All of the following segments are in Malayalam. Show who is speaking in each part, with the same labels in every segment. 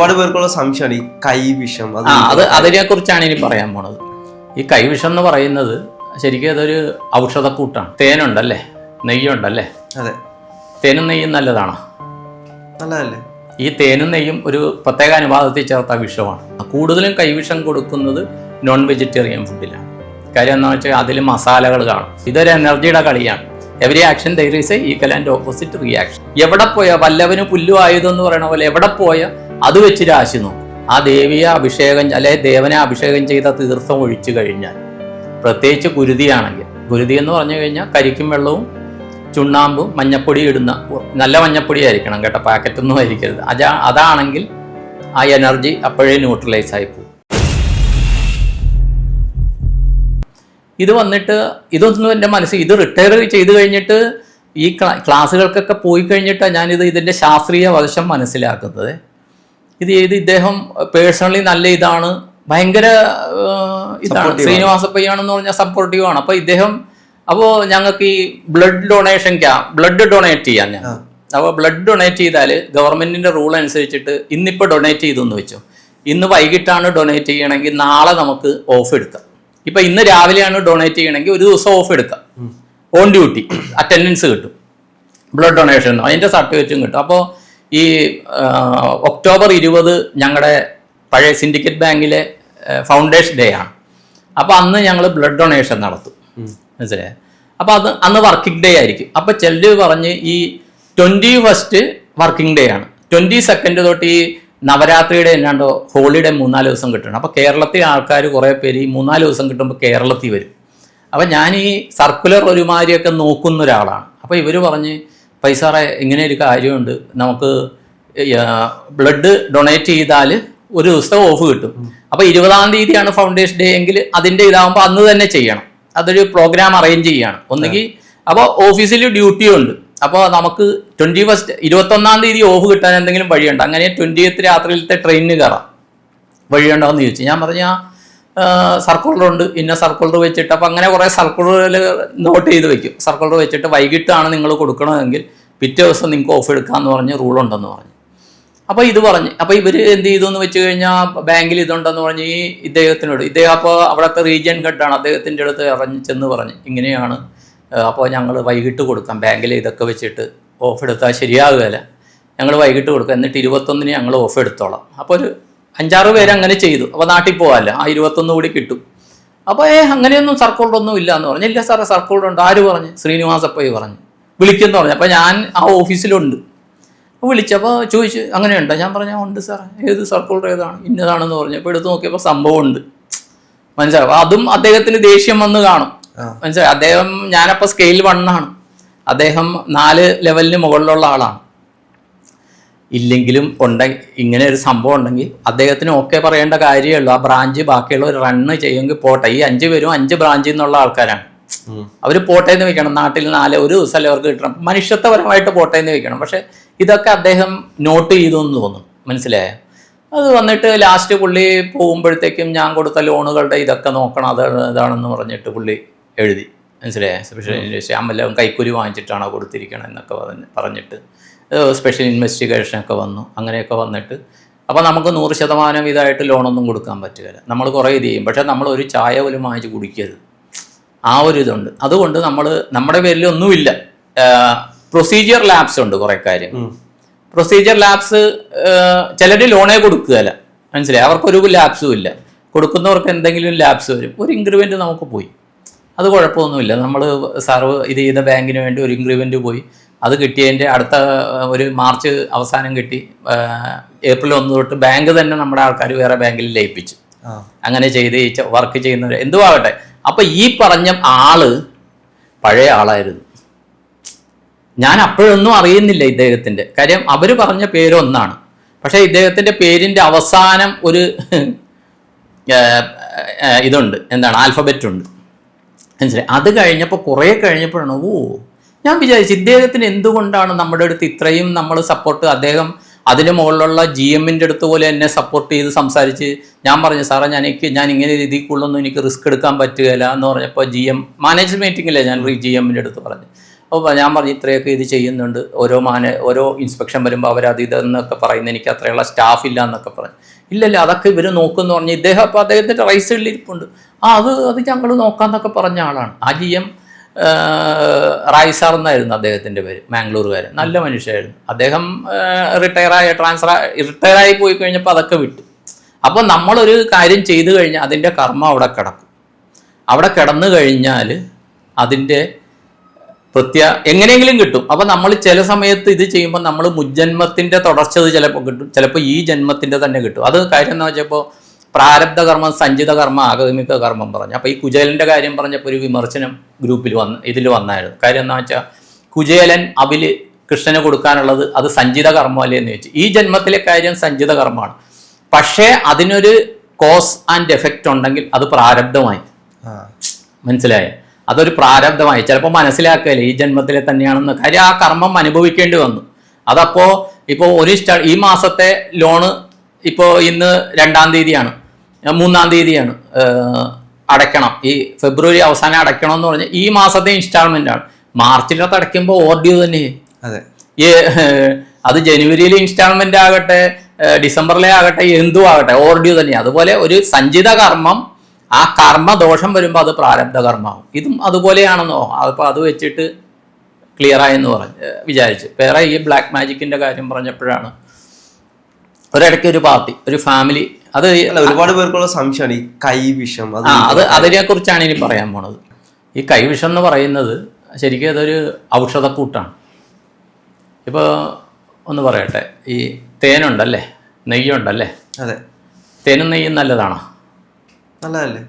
Speaker 1: ഒരുപാട് പേർക്കുള്ള സംശയമാണ് ഈ കൈവിഷം അത്
Speaker 2: ആ അത് അതിനെ കുറിച്ചാണ് ഇനി പറയാൻ പോണത്. ഈ കൈവിഷം എന്ന് പറയുന്നത് ശരിക്കും അതൊരു ഔഷധക്കൂട്ടാണ്. തേനുണ്ടല്ലേ? നെയ്യുണ്ടല്ലേ?
Speaker 1: അതെ.
Speaker 2: തേനും നെയ്യും നല്ലതാണോ?
Speaker 1: നല്ലതല്ലേ?
Speaker 2: ഈ തേനും നെയ്യും ഒരു പ്രത്യേക അനുപാതത്തിൽ ചേർത്ത വിഷമാണ്. കൂടുതലും കൈവിഷം കൊടുക്കുന്നത് നോൺ വെജിറ്റേറിയൻ ഫുഡിലാണ് കാര്യം എന്താ വെച്ചാൽ അതിൽ മസാലകൾ കാണും. ഇതൊരു എനർജിയുടെ കളിയാണ്. Every action there is equal and opposite reaction എവിടെ പോയാൽ വല്ലവന് പുല്ലു ആയുധം എന്ന് പറയുന്ന പോലെ എവിടെ പോയാൽ അത് വെച്ച് രാശി നോക്കും. ആ ദേവിയെ അഭിഷേകം അല്ലെ ദേവനെ അഭിഷേകം ചെയ്ത തീർത്ഥം ഒഴിച്ചു കഴിഞ്ഞാൽ പ്രത്യേകിച്ച് കുരുതിയാണെങ്കിൽ കുരുതി എന്ന് പറഞ്ഞു കഴിഞ്ഞാൽ കരിക്കും വെള്ളവും ചുണ്ണാമ്പും മഞ്ഞപ്പൊടി ഇടുന്ന നല്ല മഞ്ഞപ്പൊടി ആയിരിക്കണം കേട്ടോ പാക്കറ്റൊന്നും ആയിരിക്കരുത്. അതാ അതാണെങ്കിൽ ആ എനർജി അപ്പോഴേ ന്യൂട്രലൈസ് ആയി പോകും. ഇത് വന്നിട്ട് ഇതൊന്നും എന്റെ മനസ്സിൽ ഇത് റിട്ടയർ ചെയ്ത് കഴിഞ്ഞിട്ട് ഈ ക്ലാ ക്ലാസ്സുകൾക്കൊക്കെ പോയി കഴിഞ്ഞിട്ടാണ് ഞാനിത് ഇതിന്റെ ശാസ്ത്രീയ വശം മനസ്സിലാക്കുന്നത്. ഇത് ചെയ്ത് ഇദ്ദേഹം പേഴ്സണലി നല്ല ഇതാണ് ഭയങ്കര ഇതാണ് ശ്രീനിവാസപ്പയ്യാണെന്ന് പറഞ്ഞാൽ സപ്പോർട്ടീവ് ആണ്. അപ്പോൾ ഇദ്ദേഹം അപ്പോൾ ഞങ്ങൾക്ക് ഈ ബ്ലഡ് ഡൊണേഷൻ ക്യാ ബ്ലഡ് ഡൊണേറ്റ് ചെയ്യാൻ ഞാൻ. അപ്പോൾ ബ്ലഡ് ഡൊണേറ്റ് ചെയ്താൽ ഗവൺമെന്റിന്റെ റൂൾ അനുസരിച്ചിട്ട് ഇന്നിപ്പോ ഡൊണേറ്റ് ചെയ്തെന്ന് വെച്ചു. ഇന്ന് വൈകിട്ടാണ് ഡൊണേറ്റ് ചെയ്യണമെങ്കിൽ നാളെ നമുക്ക് ഓഫ് എടുക്കാം. ഇപ്പൊ ഇന്ന് രാവിലെയാണ് ഡൊണേറ്റ് ചെയ്യണമെങ്കിൽ ഒരു ദിവസം ഓഫ് എടുക്കാം. ഓൺ ഡ്യൂട്ടി അറ്റൻഡൻസ് കിട്ടും. ബ്ലഡ് ഡൊണേഷൻ അതിന്റെ സർട്ടിഫിക്കറ്റും കിട്ടും. അപ്പോൾ ഈ ഒക്ടോബർ ഇരുപത് ഞങ്ങളുടെ പഴയ സിൻഡിക്കേറ്റ് ബാങ്കിലെ ഫൗണ്ടേഷൻ ഡേ ആണ്. അപ്പോൾ അന്ന് ഞങ്ങൾ ബ്ലഡ് ഡൊണേഷൻ നടത്തും. മനസ്സിലായോ? അപ്പോൾ അത് അന്ന് വർക്കിംഗ് ഡേ ആയിരിക്കും. അപ്പോൾ ചിലർ പറഞ്ഞ് ഈ ട്വന്റി ഫസ്റ്റ് വർക്കിംഗ് ഡേ ആണ്. ട്വന്റി സെക്കൻഡ് തൊട്ട് ഈ നവരാത്രിയുടെ എന്നാണ്ടോ ഹോളിഡേ മൂന്നാൽ ദിവസം കിട്ടണം. അപ്പോൾ കേരളത്തിലെ ആൾക്കാർ കുറേ പേര് ഈ മൂന്നാൽ ദിവസം കിട്ടുമ്പോൾ കേരളത്തിൽ വരും. അപ്പം ഞാൻ ഈ സർക്കുലർ ഒരുമാതിരിയൊക്കെ നോക്കുന്ന ഒരാളാണ്. അപ്പോൾ ഇവർ പറഞ്ഞ് പൈസാറെ ഇങ്ങനെ ഒരു കാര്യമുണ്ട്. നമുക്ക് ബ്ലഡ് ഡൊണേറ്റ് ചെയ്താൽ ഒരു ദിവസം ഓഫ് കിട്ടും. അപ്പോൾ ഇരുപതാം തീയതിയാണ് ഫൗണ്ടേഷൻ ഡേ എങ്കിൽ അതിന്റെ ഇതാകുമ്പോൾ അന്ന് തന്നെ ചെയ്യണം. അതൊരു പ്രോഗ്രാം അറേഞ്ച് ചെയ്യണം. ഒന്നുകിൽ അപ്പോൾ ഓഫീസിൽ ഡ്യൂട്ടി ഉണ്ട്. അപ്പോൾ നമുക്ക് ട്വന്റി ഫസ്റ്റ് ഇരുപത്തൊന്നാം തീയതി ഓഫ് കിട്ടാൻ എന്തെങ്കിലും വഴിയുണ്ട്? അങ്ങനെ ട്വന്റിയത്ത് രാത്രിയിലത്തെ ട്രെയിനിന് കയറാം വഴിയുണ്ടോ എന്ന് ചോദിച്ചു. ഞാൻ പറഞ്ഞ സർക്കുലർ ഉണ്ട്. ഇന്ന സർക്കുലർ വെച്ചിട്ട് അപ്പം അങ്ങനെ കുറേ സർക്കുലറിൽ നോട്ട് ചെയ്ത് വെക്കും. സർക്കുലർ വെച്ചിട്ട് വൈകിട്ടാണ് നിങ്ങൾ കൊടുക്കണമെങ്കിൽ പിറ്റേ ദിവസം നിങ്ങൾക്ക് ഓഫ് എടുക്കാമെന്ന് പറഞ്ഞ് റൂൾ ഉണ്ടെന്ന് പറഞ്ഞു. അപ്പോൾ ഇത് പറഞ്ഞു. അപ്പോൾ ഇവർ എന്ത് ചെയ്തു എന്ന് വെച്ച് കഴിഞ്ഞാൽ ബാങ്കിൽ ഇതുണ്ടെന്ന് പറഞ്ഞ് ഈ ഇദ്ദേഹത്തിനോട് ഇദ്ദേഹം അപ്പോൾ അവിടുത്തെ റീജിയൻ ഹെഡാണ് അദ്ദേഹത്തിന്റെ അടുത്ത് ഇറങ്ങി ചെന്ന് പറഞ്ഞു. ഇങ്ങനെയാണ് അപ്പോൾ ഞങ്ങൾ വൈകിട്ട് കൊടുക്കാം ബാങ്കിൽ ഇതൊക്കെ വെച്ചിട്ട് ഓഫ് എടുത്താൽ ശരിയാകുകയില്ല ഞങ്ങൾ വൈകിട്ട് കൊടുക്കാം എന്നിട്ട് ഇരുപത്തൊന്നിന് ഞങ്ങൾ ഓഫ് എടുത്തോളാം. അപ്പോൾ ഒരു അഞ്ചാറ് പേര് അങ്ങനെ ചെയ്തു. അപ്പോൾ നാട്ടിൽ പോകാമല്ലോ ആ ഇരുപത്തൊന്ന് കൂടി കിട്ടും. അപ്പോൾ ഏ അങ്ങനെയൊന്നും സർക്കുലറൊന്നും ഇല്ല എന്ന് പറഞ്ഞു. ഇല്ല സാറേ സർക്കുലർ ഉണ്ട് ആര് പറഞ്ഞു? ശ്രീനിവാസപ്പയ്യ പറഞ്ഞു. വിളിക്കുന്നു പറഞ്ഞു. അപ്പോൾ ഞാൻ ആ ഓഫീസിലുണ്ട്. വിളിച്ചപ്പോൾ ചോദിച്ചു അങ്ങനെയുണ്ടോ? ഞാൻ പറഞ്ഞു ഉണ്ട് സാർ ഏത് സർക്കുലർ ഏതാണ്? ഇന്നതാണെന്ന് പറഞ്ഞു. അപ്പോൾ എടുത്ത് നോക്കിയപ്പോൾ സംഭവമുണ്ട്. മനസ്സിലാവും അപ്പൊ അതും അദ്ദേഹത്തിന് ദേഷ്യം വന്ന് കാണും. മനസ്സിലായി? അദ്ദേഹം ഞാനപ്പോൾ സ്കെയിൽ വണ്ണാണ് അദ്ദേഹം നാല് ലെവലിന് മുകളിലുള്ള ആളാണ്. ഇല്ലെങ്കിലും ഉണ്ടെങ്കിൽ ഇങ്ങനെ ഒരു സംഭവം ഉണ്ടെങ്കിൽ അദ്ദേഹത്തിന് ഓക്കെ പറയേണ്ട കാര്യമേ ഉള്ളൂ. ആ ബ്രാഞ്ച് ഒരു റണ്ണ് ചെയ്യുമെങ്കിൽ പോട്ടെ. ഈ അഞ്ച് പേരും അഞ്ച് ബ്രാഞ്ചിൽ നിന്നുള്ള ആൾക്കാരാണ്. അവർ പോട്ടെ എന്ന് വെക്കണം. നാട്ടിൽ നാല് ഒരു ദിവസമല്ലേ അവർക്ക് കിട്ടണം. മനുഷ്യത്വപരമായിട്ട് പോട്ടെ എന്ന് വെക്കണം. പക്ഷെ ഇതൊക്കെ അദ്ദേഹം നോട്ട് ചെയ്തു എന്ന് തോന്നുന്നു. മനസ്സിലായോ? അത് വന്നിട്ട് ലാസ്റ്റ് പുള്ളി പോകുമ്പോഴത്തേക്കും ഞാൻ കൊടുത്ത ലോണുകളുടെ ഇതൊക്കെ നോക്കണം. അത് ഇതാണെന്ന് പറഞ്ഞിട്ട് പുള്ളി എഴുതി. മനസ്സിലായോ? സ്പെഷ്യൽ ഞാൻ വല്ലതും കൈക്കൂലി വാങ്ങിച്ചിട്ടാണോ കൊടുത്തിരിക്കണം എന്നൊക്കെ പറഞ്ഞ് പറഞ്ഞിട്ട്. സ്പെഷ്യൽ ഇൻവെസ്റ്റിഗേഷൻ ഒക്കെ വന്നു. അങ്ങനെയൊക്കെ വന്നിട്ട്. അപ്പോൾ നമുക്ക് നൂറ് ശതമാനം ഇതായിട്ട് ലോണൊന്നും കൊടുക്കാൻ പറ്റുകയില്ല. നമ്മൾ കുറേ ഇത് ചെയ്യും. പക്ഷേ നമ്മൾ ഒരു ചായ പോലും വാങ്ങിച്ച് കുടിക്കരുത്. ആ ഒരു ഇതുണ്ട്. അതുകൊണ്ട് നമ്മൾ നമ്മുടെ പേരിൽ ഒന്നുമില്ല. പ്രൊസീജിയർ ലാബ്സ് ഉണ്ട് കുറെ കാര്യം. പ്രൊസീജിയർ ലാബ്സ് ചിലർ ലോണേ കൊടുക്കുകയല്ല മനസ്സിലായി? അവർക്കൊരു ലാബ്സും ഇല്ല. കൊടുക്കുന്നവർക്ക് എന്തെങ്കിലും ലാബ്സ് വരും. ഒരു ഇൻക്രിമെന്റ് നമുക്ക് പോയി. അത് കുഴപ്പമൊന്നുമില്ല. നമ്മൾ സർവ് ഇത് ചെയ്ത ബാങ്കിന് വേണ്ടി ഒരു ഇൻക്രിമെന്റ് പോയി. അത് കിട്ടിയതിന്റെ അടുത്ത ഒരു മാർച്ച് അവസാനം കിട്ടി. ഏപ്രിൽ ഒന്ന് തൊട്ട് ബാങ്ക് തന്നെ നമ്മുടെ ആൾക്കാർ വേറെ ബാങ്കിൽ ലയിപ്പിച്ചു. അങ്ങനെ ചെയ്ത് വർക്ക് ചെയ്യുന്നവർ എന്തുവാകട്ടെ? അപ്പൊ ഈ പറഞ്ഞ ആൾ പഴയ ആളായിരുന്നു. ഞാൻ അപ്പോഴൊന്നും അറിയുന്നില്ല ഇദ്ദേഹത്തിന്റെ. കാര്യം അവർ പറഞ്ഞ പേരൊന്നാണ് പക്ഷെ ഇദ്ദേഹത്തിന്റെ പേരിന്റെ അവസാനം ഒരു ഇതുണ്ട്. എന്താണ്? ആൽഫബറ്റ് ഉണ്ട്. മനസ്സിലായി? അത് കഴിഞ്ഞപ്പോൾ കുറേ കഴിഞ്ഞപ്പോഴാണ് ഓ ഞാൻ വിചാരിച്ചു ഇദ്ദേഹത്തിന് എന്തുകൊണ്ടാണ് നമ്മുടെ അടുത്ത് ഇത്രയും നമ്മൾ സപ്പോർട്ട് അദ്ദേഹം അതിന് മുകളിലുള്ള ജി എമ്മിന്റെ അടുത്ത് പോലെ എന്നെ സപ്പോർട്ട് ചെയ്ത് സംസാരിച്ച് ഞാൻ പറഞ്ഞു സാറേ ഞാൻ എനിക്ക് ഞാൻ ഇങ്ങനെ രീതിയിൽ കൂടുതലൊന്നും എനിക്ക് റിസ്ക് എടുക്കാൻ പറ്റുകയില്ല എന്ന് പറഞ്ഞപ്പോൾ ജി എം മാനേജ്മെന്റ് മീറ്റിങ്ങില്ലേ ഞാൻ ജി എമ്മിന്റെ അടുത്ത് പറഞ്ഞു. അപ്പോൾ ഞാൻ പറഞ്ഞു ഇത്രയൊക്കെ ഇത് ചെയ്യുന്നുണ്ട്. ഓരോ മാന ഓരോ ഇൻസ്പെക്ഷൻ വരുമ്പോൾ അവർ അത് ഇതെന്നൊക്കെ പറയുന്നത് എനിക്ക് അത്രയുള്ള സ്റ്റാഫ് ഇല്ല എന്നൊക്കെ പറഞ്ഞു. ഇല്ലല്ല അതൊക്കെ ഇവർ നോക്കുമെന്ന് പറഞ്ഞ് ഇദ്ദേഹം അപ്പോൾ അദ്ദേഹത്തിന്റെ ഇരിപ്പുണ്ട്. ആ അത് അത് ഞങ്ങൾ നോക്കാമെന്നൊക്കെ പറഞ്ഞ ആളാണ്. ആ ജി എം റായ് സാർ എന്നായിരുന്നു അദ്ദേഹത്തിന്റെ പേര് മാംഗ്ലൂരുകാരൻ. നല്ല മനുഷ്യനായിരുന്നു അദ്ദേഹം റിട്ടയറായ ട്രാൻസ്ഫർ റിട്ടയറായി പോയി കഴിഞ്ഞപ്പോൾ അതൊക്കെ വിട്ടു. അപ്പോൾ നമ്മളൊരു കാര്യം ചെയ്തു കഴിഞ്ഞാൽ അതിന്റെ കർമ്മം അവിടെ കിടക്കും. അവിടെ കിടന്നു കഴിഞ്ഞാൽ അതിന്റെ പ്രത്യ എങ്ങനെയെങ്കിലും കിട്ടും. അപ്പോൾ നമ്മൾ ചില സമയത്ത് ഇത് ചെയ്യുമ്പോൾ നമ്മൾ മുജ്ജന്മത്തിന്റെ തുടർച്ചത് ചിലപ്പോൾ കിട്ടും. ചിലപ്പോൾ ഈ ജന്മത്തിന്റെ തന്നെ കിട്ടും. അത് കാര്യം എന്ന് വെച്ചപ്പോൾ പ്രാരബ്ധ കർമ്മം സഞ്ചിത കർമ്മം ആകമിക കർമ്മം പറഞ്ഞു. അപ്പോൾ ഈ കുചേലന്റെ കാര്യം പറഞ്ഞപ്പോൾ ഒരു വിമർശനം ഗ്രൂപ്പിൽ വന്ന് ഇതിൽ വന്നായിരുന്നു. കാര്യം എന്താ വെച്ചാൽ കുചേലൻ അവിൽ കൃഷ്ണന് കൊടുക്കാനുള്ളത് അത് സഞ്ചിത കർമ്മമല്ലേ എന്ന് ചോദിച്ചു. ഈ ജന്മത്തിലെ കാര്യം സഞ്ചിത കർമ്മമാണ് പക്ഷേ അതിനൊരു കോസ് ആൻഡ് എഫക്റ്റ് ഉണ്ടെങ്കിൽ അത് പ്രാരബ്ധമായി. മനസ്സിലായോ? അതൊരു പ്രാരബ്ധമായി. ചിലപ്പോൾ മനസ്സിലാക്കുകയില്ല ഈ ജന്മത്തിലെ തന്നെയാണെന്ന്. കാര്യം ആ കർമ്മം അനുഭവിക്കേണ്ടി വന്നു. അതപ്പോ ഇപ്പോൾ ഒരു ഈ മാസത്തെ ലോണ് ഇപ്പോൾ ഇന്ന് രണ്ടാം തീയതിയാണ്. മൂന്നാം തീയതിയാണ് അടയ്ക്കണം. ഈ ഫെബ്രുവരി അവസാനം അടയ്ക്കണം എന്ന് പറഞ്ഞാൽ ഈ മാസത്തെ ഇൻസ്റ്റാൾമെന്റ് ആണ് മാർച്ചിലത്ത് അടയ്ക്കുമ്പോൾ ഓർഡ്യൂ തന്നെ.
Speaker 1: അതെ.
Speaker 2: ഈ അത് ജനുവരിയിലെ ഇൻസ്റ്റാൾമെന്റ് ആകട്ടെ ഡിസംബറിലെ ആകട്ടെ എന്തും ആകട്ടെ ഓർഡ്യൂ തന്നെ. അതുപോലെ ഒരു സഞ്ചിത കർമ്മം ആ കർമ്മ ദോഷം വരുമ്പോൾ അത് പ്രാരബ്ധ കർമ്മമാവും. ഇതും അതുപോലെയാണെന്നോ അപ്പോൾ അത് വെച്ചിട്ട് ക്ലിയർ ആയെന്ന് പറഞ്ഞ് വിചാരിച്ചു. വേറെ ഈ ബ്ലാക്ക് മാജിക്കിന്റെ കാര്യം പറഞ്ഞപ്പോഴാണ് ഒരിടയ്ക്ക് ഒരു പാർട്ടി ഒരു ഫാമിലി അത്
Speaker 1: ഒരുപാട് പേർക്കുള്ള സംശയമാണ് ഈ കൈവിഷം അത്
Speaker 2: ആ അത് അതിനെ കുറിച്ചാണ് ഇനി പറയാൻ പോണത്. ഈ കൈവിഷം എന്ന് പറയുന്നത് ശരിക്കും അതൊരു ഔഷധക്കൂട്ടാണ്. ഇപ്പോൾ ഒന്ന് പറയട്ടെ ഈ തേനുണ്ടല്ലേ നെയ്യുണ്ടല്ലേ?
Speaker 1: അതെ.
Speaker 2: തേനും നെയ്യും നല്ലതാണോ?
Speaker 1: നല്ലതല്ലേ?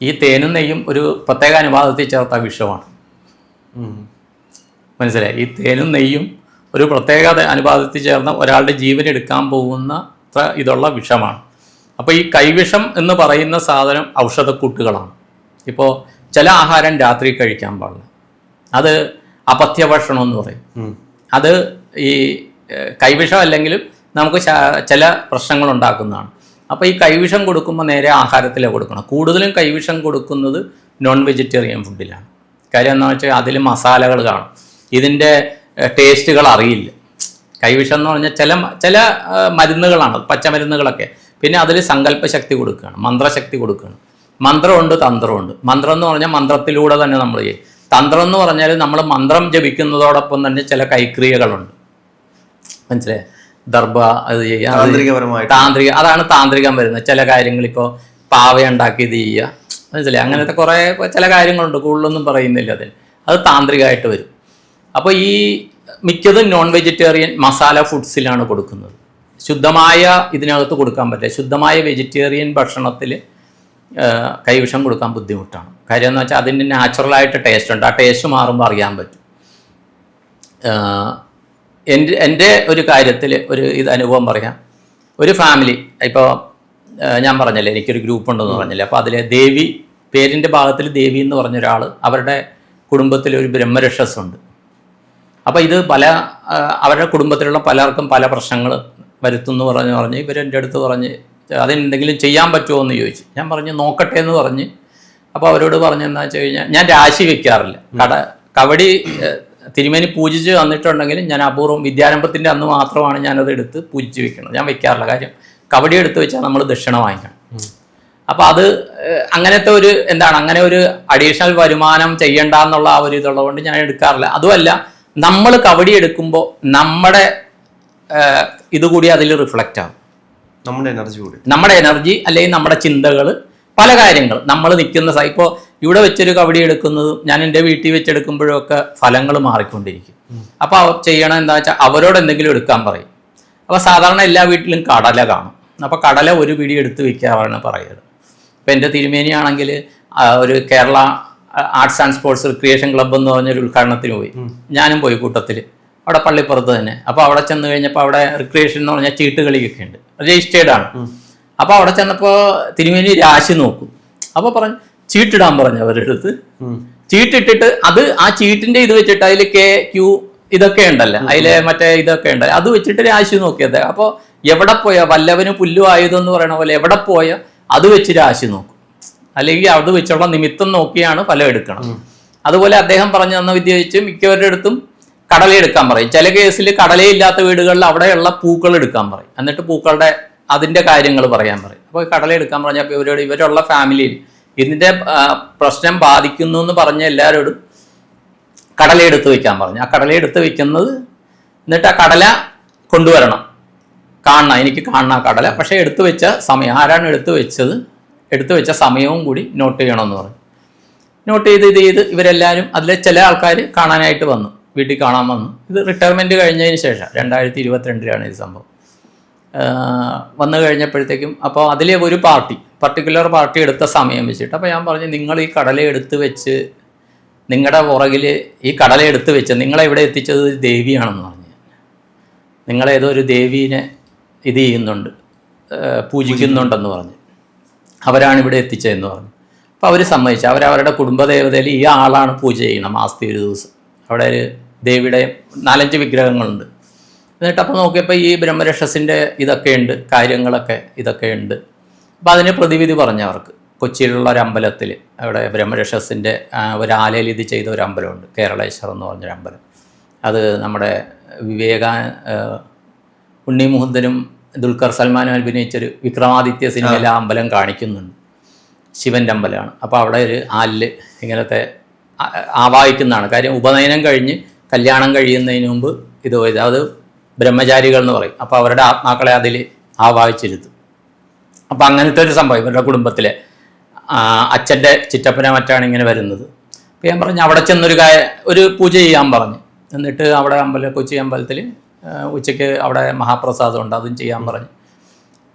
Speaker 2: ഈ തേനും നെയ്യും ഒരു പ്രത്യേക അനുപാതത്തിൽ ചേർത്ത വിഷമാണ്. മനസ്സിലായി? ഈ തേനും നെയ്യും ഒരു പ്രത്യേക അനുപാതത്തിൽ ചേർന്ന ഒരാളുടെ ജീവൻ എടുക്കാൻ പോകുന്ന ഇതുള്ള വിഷമാണ്. അപ്പോൾ ഈ കൈവിഷം എന്ന് പറയുന്ന സാധനം ഔഷധക്കൂട്ടുകളാണ്. ഇപ്പോൾ ചില ആഹാരം രാത്രി കഴിക്കാൻ പാടില്ല. അത് അപഥ്യ ഭക്ഷണം എന്ന് പറയും. അത് ഈ കൈവിഷം അല്ലെങ്കിലും നമുക്ക് ചില പ്രശ്നങ്ങൾ ഉണ്ടാക്കുന്നതാണ്. അപ്പോൾ ഈ കൈവിഷം കൊടുക്കുമ്പോൾ നേരെ ആഹാരത്തിലേ കൊടുക്കണം. കൂടുതലും കൈവിഷം കൊടുക്കുന്നത് നോൺ വെജിറ്റേറിയൻ ഫുഡിലാണ് കാര്യം എന്താണെന്ന് വെച്ചാൽ അതിൽ മസാലകൾ കാണും. ഇതിന്റെ ടേസ്റ്റുകൾ അറിയില്ല. കൈവിഷം എന്ന് പറഞ്ഞാൽ ചില ചില മരുന്നുകളാണ് പച്ചമരുന്നുകളൊക്കെ. പിന്നെ അതിൽ സങ്കല്പശക്തി കൊടുക്കുകയാണ് മന്ത്രശക്തി കൊടുക്കുകയാണ്. മന്ത്രമുണ്ട് തന്ത്രമുണ്ട്. മന്ത്രം എന്ന് പറഞ്ഞാൽ മന്ത്രത്തിലൂടെ തന്നെ നമ്മൾ ചെയ്യും. തന്ത്രം എന്ന് പറഞ്ഞാൽ നമ്മൾ മന്ത്രം ജപിക്കുന്നതോടൊപ്പം തന്നെ ചില കൈക്രിയകളുണ്ട്. മനസ്സിലായി? ദർഭ അത്
Speaker 1: ചെയ്യുക
Speaker 2: താന്ത്രിക അതാണ് താന്ത്രികം വരുന്നത്. ചില കാര്യങ്ങൾ ഇപ്പോൾ പാവ ഉണ്ടാക്കി ഇത് ചെയ്യുക. മനസ്സിലായി? അങ്ങനത്തെ കുറേ ചില കാര്യങ്ങളുണ്ട് കൂടുതലൊന്നും പറയുന്നില്ല അതിന് അത് താന്ത്രികമായിട്ട് വരും. അപ്പോൾ ഈ മിക്കതും നോൺ വെജിറ്റേറിയൻ മസാല ഫുഡ്സിലാണ് കൊടുക്കുന്നത്. ശുദ്ധമായ ഇതിനകത്ത് കൊടുക്കാൻ പറ്റില്ല. ശുദ്ധമായ വെജിറ്റേറിയൻ ഭക്ഷണത്തിൽ കൈവിഷം കൊടുക്കാൻ ബുദ്ധിമുട്ടാണ്. കാര്യം എന്ന് വെച്ചാൽ അതിന്റെ നാച്ചുറലായിട്ട് ടേസ്റ്റ് ഉണ്ട്. ആ ടേസ്റ്റ് മാറുമ്പോൾ അറിയാൻ പറ്റും. എന്റെ എന്റെ ഒരു കാര്യത്തിൽ ഒരു ഇത് അനുഭവം പറയാം. ഒരു ഫാമിലി ഇപ്പോൾ ഞാൻ പറഞ്ഞല്ലേ എനിക്കൊരു ഗ്രൂപ്പ് ഉണ്ടെന്ന് പറഞ്ഞില്ലേ അപ്പോൾ അതിലെ ദേവി പേരിന്റെ ഭാഗത്തിൽ ദേവി എന്ന് പറഞ്ഞൊരാൾ അവരുടെ കുടുംബത്തിൽ ഒരു ബ്രഹ്മരക്ഷസുണ്ട് അപ്പോൾ ഇത് പല അവരുടെ കുടുംബത്തിലുള്ള പലർക്കും പല പ്രശ്നങ്ങൾ വരുത്തുന്നു പറഞ്ഞ് പറഞ്ഞ് ഇവർ ഇവരെന്റെ അടുത്ത് പറഞ്ഞ് അതിനെന്തെങ്കിലും ചെയ്യാൻ പറ്റുമോ എന്ന് ചോദിച്ചു. ഞാൻ പറഞ്ഞു നോക്കട്ടെ എന്ന് പറഞ്ഞ്. അപ്പോൾ അവരോട് പറഞ്ഞെന്ന് വെച്ച് കഴിഞ്ഞാൽ ഞാൻ രാശി വെക്കാറില്ല. കട കവടി തിരുമേനി പൂജിച്ച് വന്നിട്ടുണ്ടെങ്കിലും ഞാൻ അപൂർവം വിദ്യാരംഭത്തിന്റെ അന്ന് മാത്രമാണ് ഞാനത് എടുത്ത് പൂജിച്ച് വെക്കുന്നത്. ഞാൻ വെക്കാറില്ല. കാര്യം കവടി എടുത്ത് വെച്ചാൽ നമ്മൾ ദക്ഷിണ വാങ്ങിക്കണം. അപ്പോൾ അത് അങ്ങനത്തെ ഒരു എന്താണ് അങ്ങനെ ഒരു അഡീഷണൽ വരുമാനം ചെയ്യണ്ട എന്നുള്ള ആ ഒരു ഇതുള്ളതുകൊണ്ട് ഞാൻ എടുക്കാറില്ല. അതുമല്ല നമ്മൾ കബഡി എടുക്കുമ്പോൾ നമ്മുടെ ഇതുകൂടി അതിൽ റിഫ്ലക്റ്റ് ആവും.
Speaker 1: നമ്മുടെ എനർജി കൂടി.
Speaker 2: നമ്മുടെ എനർജി അല്ലെങ്കിൽ നമ്മുടെ ചിന്തകൾ പല കാര്യങ്ങൾ. നമ്മൾ നിൽക്കുന്ന സ ഇപ്പോൾ ഇവിടെ വെച്ചൊരു കബഡി എടുക്കുന്നതും ഞാൻ എന്റെ വീട്ടിൽ വെച്ചെടുക്കുമ്പോഴൊക്കെ ഫലങ്ങൾ മാറിക്കൊണ്ടിരിക്കും. അപ്പോൾ അവർ ചെയ്യണം എന്താ വെച്ചാൽ അവരോട് എന്തെങ്കിലും എടുക്കാൻ പറയും. അപ്പോൾ സാധാരണ എല്ലാ വീട്ടിലും കടല കാണും. അപ്പോൾ കടല ഒരു പിടി എടുത്ത് വെക്കാറാണ് പറയുന്നത് ഇപ്പം എന്റെ തിരുമേനിയാണെങ്കിൽ ഒരു Kerala arts and sports recreation club എന്ന് പറഞ്ഞൊരു ഉദ്ഘാടനത്തിന് പോയി. ഞാനും പോയി കൂട്ടത്തിൽ അവിടെ പള്ളിപ്പുറത്ത് തന്നെ. അപ്പോൾ അവിടെ ചെന്ന് കഴിഞ്ഞപ്പോൾ അവിടെ റിക്രിയേഷൻ എന്ന് പറഞ്ഞാൽ ചീട്ട് കളിയൊക്കെ ഉണ്ട്. രജിസ്റ്റേർഡ് ആണ്. അപ്പോൾ അവിടെ ചെന്നപ്പോൾ തിരുമേനി രാശി നോക്കും. അപ്പോൾ പറഞ്ഞു ചീട്ടിടാൻ പറഞ്ഞു അവരുടെ അടുത്ത്. ചീട്ടിട്ടിട്ട് അത് ആ ചീട്ടിന്റെ ഇത് വെച്ചിട്ട് അതിൽ കെ ക്യൂ ഇതൊക്കെ ഉണ്ടല്ലോ. അതിലെ മറ്റേ ഇതൊക്കെ ഉണ്ടല്ലോ അത് വെച്ചിട്ട് രാശി നോക്കിയത് അപ്പോൾ എവിടെ പോയ? വല്ലവന് പുല്ലു ആയുധം പറയണ പോലെ എവിടെ പോയ? അത് വെച്ച് രാശി നോക്കും. അല്ലെങ്കിൽ അത് വെച്ചുള്ള നിമിത്തം നോക്കിയാണ് ഫലം എടുക്കണം. അതുപോലെ അദ്ദേഹം പറഞ്ഞു തന്ന വിദ്യ വെച്ച് മിക്കവരുടെ അടുത്തും കടല എടുക്കാൻ പറയും. ചില കേസിൽ കടലയില്ലാത്ത വീടുകളിൽ അവിടെയുള്ള പൂക്കൾ എടുക്കാൻ പറയും. എന്നിട്ട് പൂക്കളുടെ അതിന്റെ കാര്യങ്ങൾ പറയാൻ പറയും. അപ്പോൾ കടല എടുക്കാൻ പറഞ്ഞാൽ ഇവരോട് ഇവരുള്ള ഫാമിലിയിൽ ഇതിന്റെ പ്രശ്നം ബാധിക്കുന്നു എന്ന് പറഞ്ഞ എല്ലാവരോടും കടല എടുത്ത് വെക്കാൻ പറഞ്ഞു. ആ കടല എടുത്ത് വെക്കുന്നത് എന്നിട്ട് ആ കടല കൊണ്ടുവരണം. കാണണം. എനിക്ക് കാണണം ആ കടല. പക്ഷേ എടുത്തു വെച്ച സമയം ആരാണ് എടുത്തു വെച്ചത്? എടുത്തു വെച്ച സമയവും കൂടി നോട്ട് ചെയ്യണമെന്ന് പറഞ്ഞു. നോട്ട് ചെയ്ത് ഇത് ചെയ്ത് ഇവരെല്ലാവരും അതിലെ ചില ആൾക്കാർ കാണാനായിട്ട് വന്നു. വീട്ടിൽ കാണാൻ വന്നു. ഇത് റിട്ടയർമെന്റ് കഴിഞ്ഞതിന് ശേഷം രണ്ടായിരത്തി ഇരുപത്തിരണ്ടിലാണ് ഇത് സംഭവം. വന്നു കഴിഞ്ഞപ്പോഴത്തേക്കും അപ്പോൾ അതിലെ ഒരു പാർട്ടി പർട്ടിക്കുലർ പാർട്ടി എടുത്ത സമയം വെച്ചിട്ട് അപ്പോൾ ഞാൻ പറഞ്ഞു നിങ്ങൾ ഈ കടല എടുത്ത് വെച്ച് നിങ്ങളുടെ പുറകിൽ ഈ കടല എടുത്ത് വെച്ച് നിങ്ങളെ ഇവിടെ എത്തിച്ചത് ദേവിയാണെന്ന് പറഞ്ഞു നിങ്ങളേതോ ഒരു ദേവീനെ ഇത് ചെയ്യുന്നുണ്ട് പൂജിക്കുന്നുണ്ടെന്ന് പറഞ്ഞു. അവരാണ് ഇവിടെ എത്തിച്ചതെന്ന് പറഞ്ഞു. അപ്പോൾ അവർ സമ്മതിച്ചു. അവരവരുടെ കുടുംബദേവതയിൽ ഈ ആളാണ് പൂജ ചെയ്യണം മാസത്തിൽ ഒരു ദിവസം. അവിടെ ഒരു ദേവിയുടെ നാലഞ്ച് വിഗ്രഹങ്ങളുണ്ട്. എന്നിട്ട് അപ്പോൾ നോക്കിയപ്പോൾ ഈ ബ്രഹ്മരക്ഷസിന്റെ ഇതൊക്കെ ഉണ്ട് കാര്യങ്ങളൊക്കെ ഇതൊക്കെ ഉണ്ട്. അപ്പോൾ അതിന് പ്രതിവിധി പറഞ്ഞു അവർക്ക്. കൊച്ചിയിലുള്ള ഒരു അമ്പലത്തിൽ അവിടെ ബ്രഹ്മരക്ഷസിന്റെ ഒരാലയിൽ ഇത് ചെയ്ത ഒരു അമ്പലമുണ്ട്. കേരളേശ്വരം എന്ന് പറഞ്ഞൊരു അമ്പലം. അത് നമ്മുടെ വിവേകാ ആ, ഉണ്ണി മുകുന്ദനും ദുൽഖർ സൽമാനും അഭിനയിച്ചൊരു വിക്രമാദിത്യ സിനിമയിലെ അമ്പലം കാണിക്കുന്നുണ്ട്. ശിവന്റെ അമ്പലമാണ്. അപ്പോൾ അവിടെ ഒരു ആലിൽ ഇങ്ങനത്തെ ആവാഹിക്കുന്നതാണ്. കാര്യം ഉപനയനം കഴിഞ്ഞ് കല്യാണം കഴിയുന്നതിന് മുമ്പ് ഇത് പോയത്. അത് ബ്രഹ്മചാരികൾ എന്ന് പറയും. അപ്പോൾ അവരുടെ ആത്മാക്കളെ അതിൽ ആവാഹിച്ചിരുത്തും. അപ്പോൾ അങ്ങനത്തെ ഒരു സംഭവം ഇവരുടെ കുടുംബത്തിലെ. അച്ഛന്റെ ചിറ്റപ്പന മറ്റാണ് ഇങ്ങനെ വരുന്നത്. അപ്പോൾ ഞാൻ പറഞ്ഞു അവിടെ ചെന്നൊരു കായ ഒരു പൂജ ചെയ്യാൻ പറഞ്ഞു. എന്നിട്ട് അവിടെ അമ്പലം കൊച്ചി അമ്പലത്തിൽ ഉച്ചയ്ക്ക് അവിടെ മഹാപ്രസാദം ഉണ്ട് അതും ചെയ്യാൻ പറഞ്ഞു.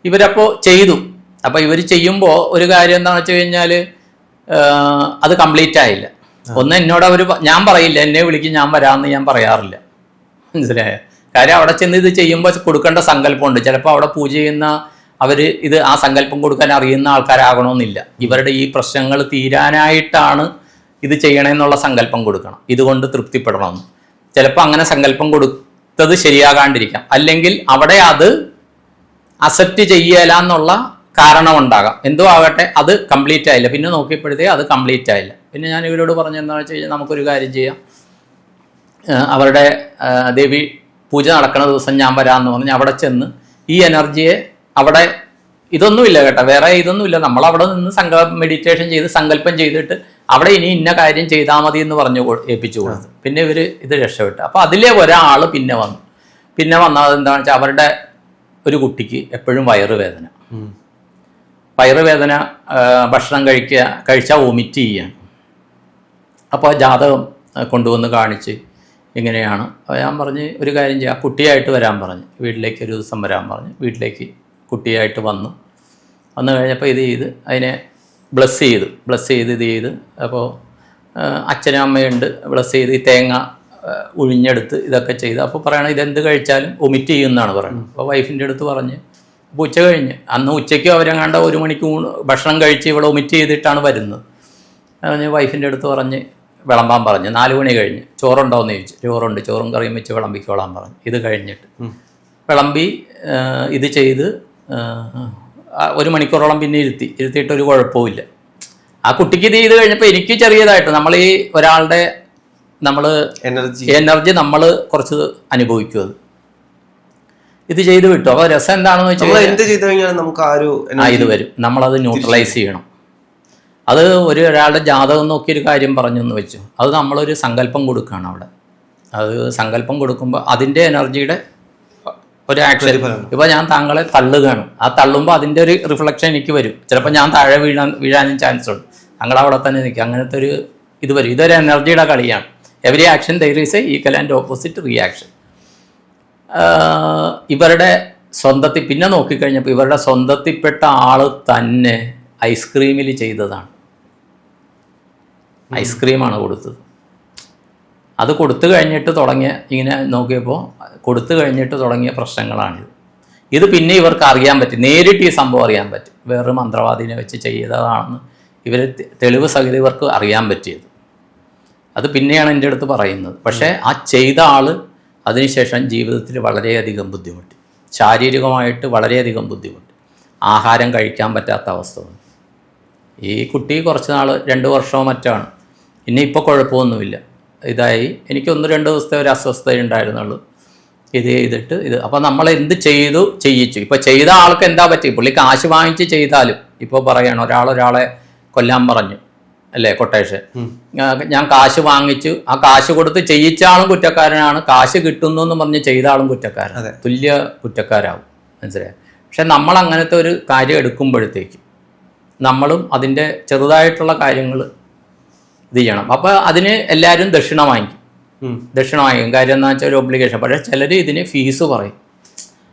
Speaker 2: ഇവരപ്പോൾ ചെയ്തു. അപ്പോൾ ഇവർ ചെയ്യുമ്പോൾ ഒരു കാര്യം എന്താണെന്ന് വെച്ച് കഴിഞ്ഞാൽ അത് കംപ്ലീറ്റ് ആയില്ല. ഒന്ന് എന്നോട് അവർ ഞാൻ പറയില്ല എന്നെ വിളിക്കും ഞാൻ വരാമെന്ന് ഞാൻ പറയാറില്ല. മനസ്സിലായോ? കാര്യം അവിടെ ചെന്ന് ഇത് ചെയ്യുമ്പോൾ കൊടുക്കേണ്ട സങ്കല്പമുണ്ട്. ചിലപ്പോൾ അവിടെ പൂജ ചെയ്യുന്ന അവർ ഇത് ആ സങ്കല്പം കൊടുക്കാൻ അറിയുന്ന ആൾക്കാരാകണമെന്നില്ല. ഇവരുടെ ഈ പ്രശ്നങ്ങൾ തീരാനായിട്ടാണ് ഇത് ചെയ്യണമെന്നുള്ള സങ്കല്പം കൊടുക്കണം. ഇതുകൊണ്ട് തൃപ്തിപ്പെടണമെന്ന്. ചിലപ്പോൾ അങ്ങനെ സങ്കല്പം കൊടുത്തത് ശരിയാകാണ്ടിരിക്കാം. അല്ലെങ്കിൽ അവിടെ അത് അക്സെപ്റ്റ് ചെയ്യല എന്നുള്ള കാരണം ഉണ്ടാകാം. എന്തോ ആകട്ടെ അത് കംപ്ലീറ്റ് ആയില്ല. പിന്നെ നോക്കിയപ്പോഴത്തേ അത് കംപ്ലീറ്റ് ആയില്ല. പിന്നെ ഞാൻ ഇവരോട് പറഞ്ഞു എന്താണെന്ന് വെച്ച് കഴിഞ്ഞാൽ നമുക്കൊരു കാര്യം ചെയ്യാം. അവരുടെ ദേവി പൂജ നടക്കുന്ന ദിവസം ഞാൻ വരാമെന്ന് പറഞ്ഞ് അവിടെ ചെന്ന് ഈ എനർജിയെ അവിടെ ഇതൊന്നുമില്ല കേട്ടോ. വേറെ ഇതൊന്നുമില്ല. നമ്മൾ അവിടെ നിന്ന് സങ്ക മെഡിറ്റേഷൻ ചെയ്ത് സങ്കല്പം ചെയ്തിട്ട് അവിടെ ഇനി ഇന്ന കാര്യം ചെയ്താൽ മതി എന്ന് പറഞ്ഞു ഏൽപ്പിച്ചു കൊടുത്തു. പിന്നെ ഇവർ ഇത് രക്ഷപ്പെട്ടു. അപ്പോൾ അതിലെ ഒരാൾ പിന്നെ വന്നു. പിന്നെ വന്നത് എന്താണെന്ന് വെച്ചാൽ അവരുടെ ഒരു കുട്ടിക്ക് എപ്പോഴും വയറുവേദന. വയറുവേദന ഭക്ഷണം കഴിക്കുക കഴിച്ചാൽ വൊമിറ്റ് ചെയ്യാൻ. അപ്പോൾ ജാതകം കൊണ്ടുവന്ന് കാണിച്ച് ഇങ്ങനെയാണ്. ഞാൻ പറഞ്ഞ് ഒരു കാര്യം ചെയ്യാം. കുട്ടിയായിട്ട് വരാൻ പറഞ്ഞു. വീട്ടിലേക്ക് ഒരു ദിവസം വരാൻ പറഞ്ഞു. വീട്ടിലേക്ക് കുട്ടിയായിട്ട് വന്നു. വന്നു കഴിഞ്ഞപ്പോൾ ഇത് ചെയ്ത് അതിനെ ബ്ലസ് ചെയ്തു ബ്ലസ് ചെയ്ത് ഇത് ചെയ്ത്. അപ്പോൾ അച്ഛനും അമ്മയുണ്ട് ബ്ലസ് ചെയ്ത് ഈ തേങ്ങ ഉഴിഞ്ഞെടുത്ത് ഇതൊക്കെ ചെയ്ത്. അപ്പോൾ പറയണത് ഇതെന്ത് കഴിച്ചാലും ഒമിറ്റ് ചെയ്യുമെന്നാണ് പറയുന്നത്. അപ്പോൾ വൈഫിന്റെ അടുത്ത് പറഞ്ഞ് അപ്പോൾ ഉച്ച കഴിഞ്ഞ്. അന്ന് ഉച്ചയ്ക്ക് അവരെങ്ങാണ്ട ഒരു മണിക്ക് ഭക്ഷണം കഴിച്ച് ഇവിടെ ഒമിറ്റ് ചെയ്തിട്ടാണ് വരുന്നത്. പറഞ്ഞ് വൈഫിന്റെ അടുത്ത് പറഞ്ഞ് വിളമ്പാൻ പറഞ്ഞു. നാല് മണി കഴിഞ്ഞ്. ചോറുണ്ടോയെന്ന് ചോദിച്ചു. ചോറുണ്ട്. ചോറും കറിയും വെച്ച് വിളമ്പിക്കോളാൻ പറഞ്ഞു. ഇത് കഴിഞ്ഞിട്ട്. വിളമ്പി ഇത് ചെയ്ത് ഒരു മണിക്കൂറോളം പിന്നെ ഇരുത്തി. ഇരുത്തിയിട്ട് ഒരു കുഴപ്പമില്ല ആ കുട്ടിക്ക് ഇത് ചെയ്ത് കഴിഞ്ഞപ്പോൾ എനിക്ക് ചെറിയതായിട്ട് നമ്മൾ ഈ ഒരാളുടെ നമ്മൾ
Speaker 1: എനർജി
Speaker 2: എനർജി നമ്മൾ കുറച്ച് അനുഭവിക്കും അത്. ഇത് ചെയ്ത് വിട്ടു. അപ്പോൾ രസം എന്താണെന്ന് വെച്ചാൽ
Speaker 1: എന്ത് ചെയ്തു കഴിഞ്ഞാൽ നമുക്ക് ആ ഒരു
Speaker 2: ഇത് വരും. നമ്മളത് ന്യൂട്രലൈസ് ചെയ്യണം. അത് ഒരു ഒരാളുടെ ജാതകം നോക്കി ഒരു കാര്യം പറഞ്ഞു എന്ന് വെച്ചു. അത് നമ്മളൊരു സങ്കല്പം കൊടുക്കുകയാണ് അവിടെ. അത് സങ്കല്പം കൊടുക്കുമ്പോൾ അതിന്റെ എനർജിയുടെ ഒരു ആക്ഷൻ ഇപ്പൊ ഞാൻ താങ്കളെ തള്ളുകയാണ്. ആ തള്ളുമ്പോൾ അതിന്റെ ഒരു റിഫ്ലക്ഷൻ എനിക്ക് വരും. ചിലപ്പോൾ ഞാൻ താഴെ വീഴാൻ വീഴാനും ചാൻസ് ഉണ്ട്. താങ്കൾ അവിടെ തന്നെ നിൽക്കുക. അങ്ങനത്തെ ഒരു ഇത് വരും. ഇതൊരു എനർജിയുടെ കളിയാണ്. Every action there is a equal and opposite reaction ഇവരുടെ സ്വന്തത്തിൽ പിന്നെ നോക്കിക്കഴിഞ്ഞപ്പോൾ ഇവരുടെ സ്വന്തത്തിൽപ്പെട്ട ആൾ തന്നെ ഐസ്ക്രീമിൽ ചെയ്തതാണ്. ഐസ്ക്രീമാണ് കൊടുത്തത്. അത് കൊടുത്തു കഴിഞ്ഞിട്ട് തുടങ്ങിയ ഇങ്ങനെ നോക്കിയപ്പോൾ കൊടുത്തു കഴിഞ്ഞിട്ട് തുടങ്ങിയ പ്രശ്നങ്ങളാണിത്. ഇത് പിന്നെ ഇവർക്ക് അറിയാൻ പറ്റും. നേരിട്ട് ഈ സംഭവം അറിയാൻ പറ്റും. വേറൊരു മന്ത്രവാദിനെ വെച്ച് ചെയ്തതാണെന്ന് ഇവർ തെളിവ് സഹിതം ഇവർക്ക് അറിയാൻ പറ്റിയത്. അത് പിന്നെയാണ് എന്റെ അടുത്ത് പറയുന്നത്. പക്ഷേ ആ ചെയ്ത ആൾ അതിനുശേഷം ജീവിതത്തിൽ വളരെയധികം ബുദ്ധിമുട്ടി. ശാരീരികമായിട്ട് വളരെയധികം ബുദ്ധിമുട്ടി. ആഹാരം കഴിക്കാൻ പറ്റാത്ത അവസ്ഥ ഈ കുട്ടി കുറച്ച് നാൾ രണ്ട് വർഷമോ മറ്റാണ്. ഇനി ഇപ്പോൾ കുഴപ്പമൊന്നുമില്ല. ഇതായി. എനിക്ക് ഒന്ന് രണ്ട് ദിവസത്തെ ഒരു അസ്വസ്ഥത ഉണ്ടായിരുന്നുള്ളൂ. ഇത് ചെയ്തിട്ട് ഇത് അപ്പോൾ നമ്മൾ എന്ത് ചെയ്തു? ചെയ്യിച്ചു. ഇപ്പോൾ ചെയ്ത ആൾക്ക് എന്താ പറ്റി? പുള്ളി കാശ് വാങ്ങിച്ച് ചെയ്താലും ഇപ്പോൾ പറയണം ഒരാൾ ഒരാളെ കൊല്ലാൻ പറഞ്ഞു അല്ലേ കൊട്ടേഷൻ. ഞാൻ കാശ് വാങ്ങിച്ചു. ആ കാശ് കൊടുത്ത് ചെയ്യിച്ച ആളും കുറ്റക്കാരനാണ്. കാശ് കിട്ടുന്നു എന്ന് പറഞ്ഞ് ചെയ്ത ആളും കുറ്റക്കാരൻ. തുല്യ കുറ്റക്കാരാവും. മനസ്സിലായി? പക്ഷെ നമ്മൾ അങ്ങനത്തെ ഒരു കാര്യം എടുക്കുമ്പോഴത്തേക്കും നമ്മളും അതിന്റെ ചെറുതായിട്ടുള്ള കാര്യങ്ങൾ ഇത് ചെയ്യണം. അപ്പോൾ അതിന് എല്ലാവരും ദക്ഷിണ വാങ്ങിക്കും. ദക്ഷിണ വാങ്ങിക്കും. കാര്യം എന്താ വെച്ചാൽ ഒരു ഒബ്ലിഗേഷൻ പക്ഷേ ചിലർ ഇതിന് ഫീസ് പറയും.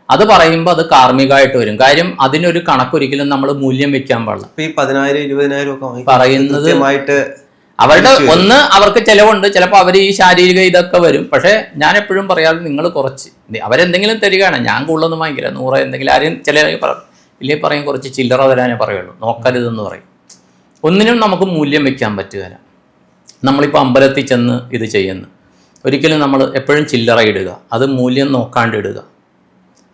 Speaker 2: അത് പറയുമ്പോൾ അത് കാർമ്മികമായിട്ട് വരും. കാര്യം അതിനൊരു കണക്കൊരിക്കലും നമ്മൾ മൂല്യം വെക്കാൻ പാടില്ല.
Speaker 1: ഈ പതിനായിരം ഇരുപതിനായിരം ഒക്കെ.
Speaker 2: പറയുന്നത് അവരുടെ ഒന്ന് അവർക്ക് ചിലവുണ്ട്. ചിലപ്പോൾ അവർ ഈ ശാരീരിക ഇതൊക്കെ വരും. പക്ഷേ ഞാൻ എപ്പോഴും പറയാറ് നിങ്ങൾ കുറച്ച്. അവരെന്തെങ്കിലും തരികയാണ്. ഞാൻ കൂടുതലൊന്നും വാങ്ങിക്കില്ല. നൂറ് എന്തെങ്കിലും ആരും ചില ഇല്ലേ പറയും കുറച്ച് ചില്ലറ തരാനേ പറയുള്ളൂ. നോക്കരുതെന്ന് പറയും. ഒന്നിനും നമുക്ക് മൂല്യം വെക്കാൻ പറ്റുകയില്ല. നമ്മളിപ്പോൾ അമ്പലത്തിൽ ചെന്ന് ഇത് ചെയ്യുന്നു. ഒരിക്കലും നമ്മൾ എപ്പോഴും ചില്ലറ ഇടുക. അത് മൂല്യം നോക്കാണ്ട് ഇടുക.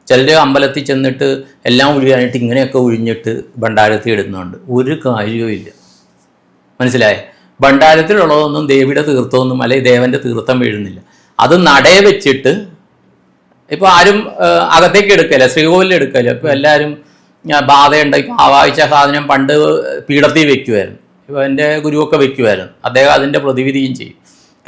Speaker 2: ചിലർ അമ്പലത്തിൽ ചെന്നിട്ട് എല്ലാം ഉഴിയാനായിട്ട് ഇങ്ങനെയൊക്കെ ഉഴിഞ്ഞിട്ട് ഭണ്ഡാരത്തിൽ ഇടുന്നുണ്ട്. ഒരു കാര്യവും ഇല്ല. മനസ്സിലായേ? ഭണ്ഡാരത്തിലുള്ളതൊന്നും ദേവിയുടെ തീർത്ഥമൊന്നും അല്ലെങ്കിൽ ദേവന്റെ തീർത്ഥം വീഴുന്നില്ല. അത് നടയെ വെച്ചിട്ട് ഇപ്പോൾ ആരും അകത്തേക്ക് എടുക്കല്ല ശ്രീകോവിലിൽ എടുക്കല്ല. ഇപ്പോൾ എല്ലാവരും ബാധയുണ്ടായി. ആവാഹിച്ച സാധനം പണ്ട് പീഠത്തിൽ വെക്കുമായിരുന്നു എന്റെ ഗുരുവൊക്കെ വെക്കുമായിരുന്നു അദ്ദേഹം അതിന്റെ പ്രതിവിധിയും ചെയ്യും.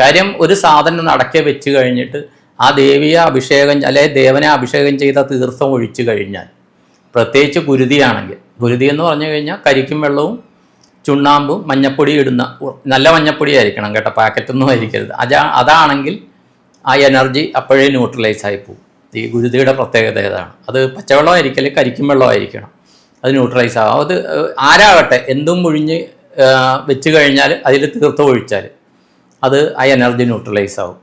Speaker 2: കാര്യം ഒരു സാധനം നടക്കെ വെച്ച് കഴിഞ്ഞിട്ട് ആ ദേവിയെ അഭിഷേകം അല്ലെങ്കിൽ ദേവനെ അഭിഷേകം ചെയ്ത തീർത്ഥം ഒഴിച്ചു കഴിഞ്ഞാൽ പ്രത്യേകിച്ച് കുരുതിയാണെങ്കിൽ കുരുതി എന്ന് പറഞ്ഞു കഴിഞ്ഞാൽ കരിക്കും വെള്ളവും ചുണ്ണാമ്പും മഞ്ഞപ്പൊടി ഇടുന്ന നല്ല മഞ്ഞപ്പൊടി ആയിരിക്കണം കേട്ടോ പാക്കറ്റൊന്നും ആയിരിക്കരുത്. അതാ അതാണെങ്കിൽ ആ എനർജി അപ്പോഴേ ന്യൂട്രലൈസ് ആയി പോകും. ഈ ഗുരുതിയുടെ പ്രത്യേകത ഏതാണ്? അത് പച്ചവെള്ളം ആയിരിക്കൽ കരിക്കും വെള്ളം ആയിരിക്കണം അത് ന്യൂട്രലൈസ് ആവും. അത് ആരാകട്ടെ എന്തും മുഴിഞ്ഞ് വെച്ച് കഴിഞ്ഞാൽ അതിൽ തീർത്ത് ഒഴിച്ചാൽ അത് ആ എനർജി ന്യൂട്രലൈസ് ആവും.